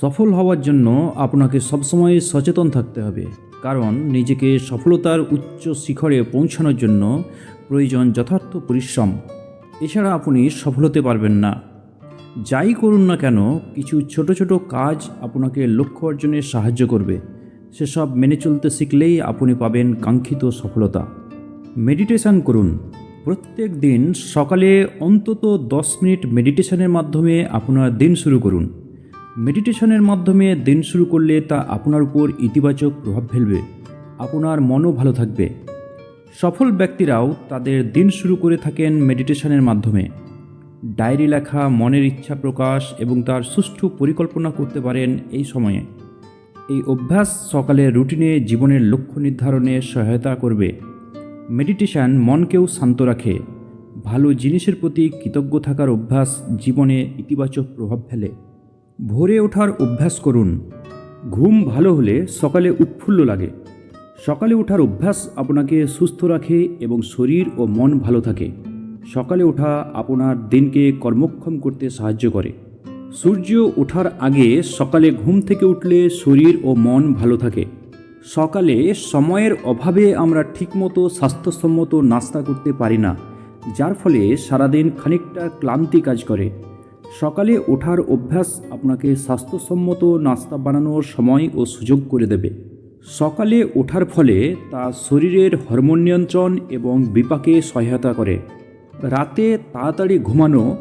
সফল হওয়ার জন্য আপনাকে সবসময় সচেতন থাকতে হবে। কারণ নিজেকে সফলতার উচ্চ শিখরে পৌঁছানোর জন্য প্রয়োজন যথার্থ পরিশ্রম। এছাড়া আপনি সফল হতে পারবেন না। যাই করুন না কেন, কিছু ছোট ছোট কাজ আপনাকে লক্ষ্য অর্জনে সাহায্য করবে। সেসব মেনে চলতে শিখলেই আপনি পাবেন কাঙ্ক্ষিত সফলতা। মেডিটেশন করুন। প্রত্যেক দিন সকালে অন্তত দশ মিনিট মেডিটেশনের মাধ্যমে আপনার দিন শুরু করুন। মেডিটেশনের মাধ্যমে দিন শুরু করলে তা আপনার উপর ইতিবাচক প্রভাব ফেলবে। আপনার মনও ভালো থাকবে। সফল ব্যক্তিরাও তাদের দিন শুরু করে থাকেন মেডিটেশনের মাধ্যমে। ডায়েরি লেখা, মনের ইচ্ছা প্রকাশ এবং তার সুষ্ঠু পরিকল্পনা করতে পারেন এই সময়ে। এই অভ্যাস সকালে রুটিনে জীবনের লক্ষ্য নির্ধারণে সহায়তা করবে। মেডিটেশন মনকেও শান্ত রাখে। ভালো জিনিসের প্রতি কৃতজ্ঞ থাকার অভ্যাস জীবনে ইতিবাচক প্রভাব ফেলে। ভোরে ওঠার অভ্যাস করুন। ঘুম ভালো হলে সকালে উৎফুল্ল লাগে। সকালে ওঠার অভ্যাস আপনাকে সুস্থ রাখে এবং শরীর ও মন ভালো থাকে। সকালে ওঠা আপনার দিনকে কর্মক্ষম করতে সাহায্য করে। সূর্য ওঠার আগে সকালে ঘুম থেকে উঠলে শরীর ও মন ভালো থাকে। সকালে সময়ের অভাবে আমরা ঠিকমতো স্বাস্থ্যসম্মত নাস্তা করতে পারি না, যার ফলে সারাদিন খানিকটা ক্লান্তি কাজ করে। সকালে ওঠার অভ্যাস আপনাকে স্বাস্থ্যসম্মত নাস্তা বানানোর সময় ও সুযোগ করে দেবে। সকালে ওঠার ফলে তা শরীরের হরমোন নিয়ন্ত্রণ এবং বিপাকে সহায়তা করে। রাতে তাড়াতাড়ি ঘুমানো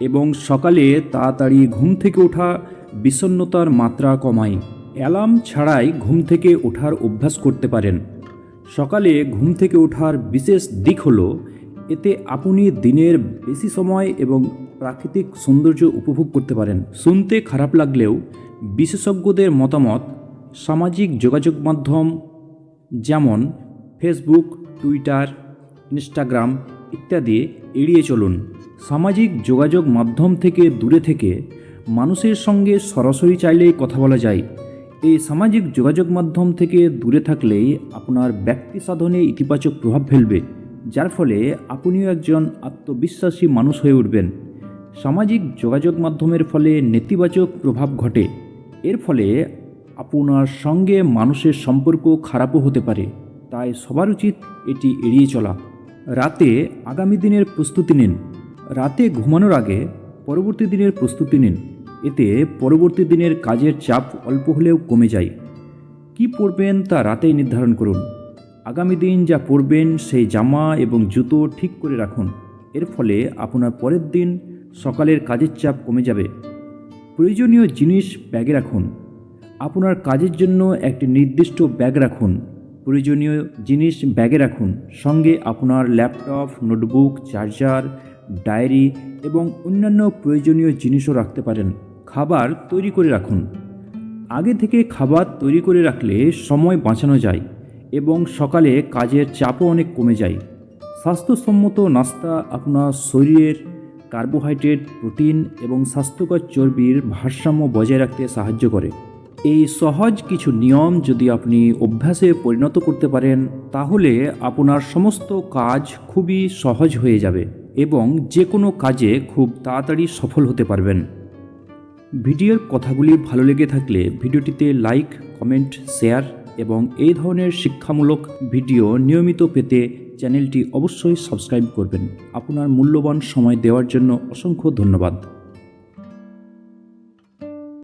এবং সকালে তাড়াতাড়ি ঘুম থেকে ওঠা বিষণ্ণতার মাত্রা কমায়। অ্যালার্ম ছাড়াই ঘুম থেকে ওঠার অভ্যাস করতে পারেন। সকালে ঘুম থেকে ওঠার বিশেষ দিক হলো এতে আপনি দিনের বেশি সময় এবং প্রাকৃতিক সৌন্দর্য উপভোগ করতে পারেন। শুনতে খারাপ লাগলেও বিশেষজ্ঞদের মতামত, সামাজিক যোগাযোগ মাধ্যম যেমন ফেসবুক টুইটার ইনস্টাগ্রাম ইত্যাদি এড়িয়ে চলুন। সামাজিক যোগাযোগ মাধ্যম থেকে দূরে থেকে মানুষের সঙ্গে সরাসরি চাইলেই কথা বলা যায়। এই সামাজিক যোগাযোগ মাধ্যম থেকে দূরে থাকলেই আপনার ব্যক্তি সাধনে ইতিবাচক প্রভাব ফেলবে। যার ফলে আপনিও একজন আত্মবিশ্বাসী মানুষ হয়ে উঠবেন। সামাজিক যোগাযোগ মাধ্যমের ফলে নেতিবাচক প্রভাব ঘটে। এর ফলে আপনার সঙ্গে মানুষের সম্পর্ক খারাপও হতে পারে। তাই সবার উচিত এটি এড়িয়ে চলা। রাতে আগামী দিনের প্রস্তুতি নিন। রাতে ঘুমানোর আগে পরবর্তী দিনের প্রস্তুতি নিন। এতে পরবর্তী দিনের কাজের চাপ অল্প হলেও কমে যায়। কি পরবেন তা রাতেই নির্ধারণ করুন। আগামী দিন যা পরবেন সেই জামা এবং জুতো ঠিক করে রাখুন। এর ফলে আপনার পরের দিন সকালের কাজের চাপ কমে যাবে। প্রয়োজনীয় জিনিস ব্যাগে রাখুন। আপনার কাজের জন্য একটি নির্দিষ্ট ব্যাগ রাখুন। প্রয়োজনীয় জিনিস ব্যাগে রাখুন। সঙ্গে আপনার ল্যাপটপ, নোটবুক, চার্জার, ডায়েরি এবং অন্যান্য প্রয়োজনীয় জিনিসও রাখতে পারেন। খাবার তৈরি করে রাখুন। আগে থেকে খাবার তৈরি করে রাখলে সময় বাঁচানো যায়। এবং সকালে কাজের চাপও অনেক কমে যায়। স্বাস্থ্যসম্মত নাস্তা আপনার শরীরের কার্বোহাইড্রেট, প্রোটিন এবং স্বাস্থ্যকর চর্বির ভারসাম্য বজায় রাখতে সাহায্য করে। এই সহজ কিছু নিয়ম যদি আপনি অভ্যাসে পরিণত করতে পারেন, তাহলে আপনার সমস্ত কাজ খুবই সহজ হয়ে যাবে এবং যে কোনো কাজে খুব তাড়াতাড়ি সফল হতে পারবেন। ভিডিওর কথাগুলি ভালো লেগে থাকলে ভিডিওটিতে লাইক, কমেন্ট, শেয়ার এবং এই ধরনের শিক্ষামূলক ভিডিও নিয়মিত পেতে চ্যানেলটি অবশ্যই সাবস্ক্রাইব করবেন। আপনার মূল্যবান সময় দেওয়ার জন্য অসংখ্য ধন্যবাদ।